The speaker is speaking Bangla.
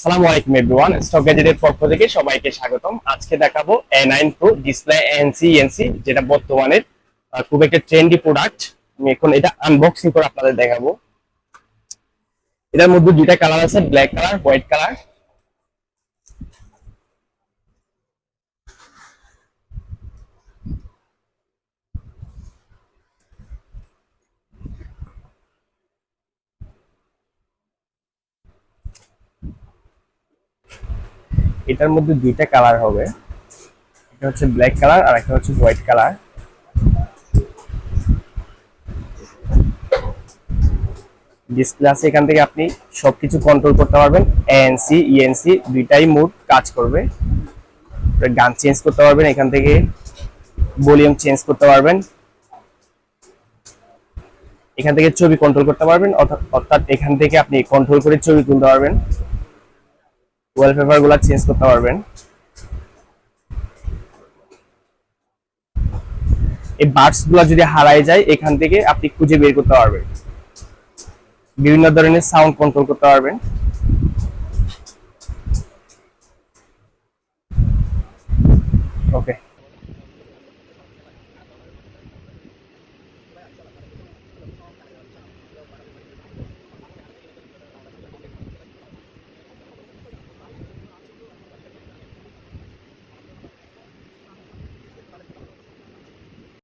আসসালামু আলাইকুম এভরিওয়ান স্টক গ্যাজেটের পক্ষ থেকে সবাইকে স্বাগতম। আজকে দেখাবো A nine pro display NC NC যেটা বর্তমানের আহ, খুব একটা ট্রেন্ডি প্রোডাক্ট আমি এখন এটা আনবক্সিং করে আপনাদের দেখাবো। এটার মধ্যে দুইটা কালার আছে ব্ল্যাক কালার হোয়াইট কালার এটার মধ্যে দুইটা কালার হবে। একটা হচ্ছে ব্ল্যাক কালার আর একটা হচ্ছে হোয়াইট কালার। ডিসপ্লে আছে এখান থেকে আপনি সবকিছু কন্ট্রোল করতে পারবেন। এএনসি ইএনসি দুইটাই মোড কাজ করবে। গান চেঞ্জ করতে পারবেন, এখান থেকে ভলিউম চেঞ্জ করতে পারবেন। এখান থেকে ছবি কন্ট্রোল করতে পারবেন, অর্থাৎ এখান থেকে আপনি কন্ট্রোল করে ছবি তুলতে পারবেন। ওয়ালপেপারগুলা চেঞ্জ করতে পারবেন। এই বার্ডসগুলা যদি হারায় যায়, এখান থেকে আপনি খুঁজে বের করতে পারবেন। বিভিন্ন ধরনের সাউন্ড কন্ট্রোল করতে পারবেন। ওকে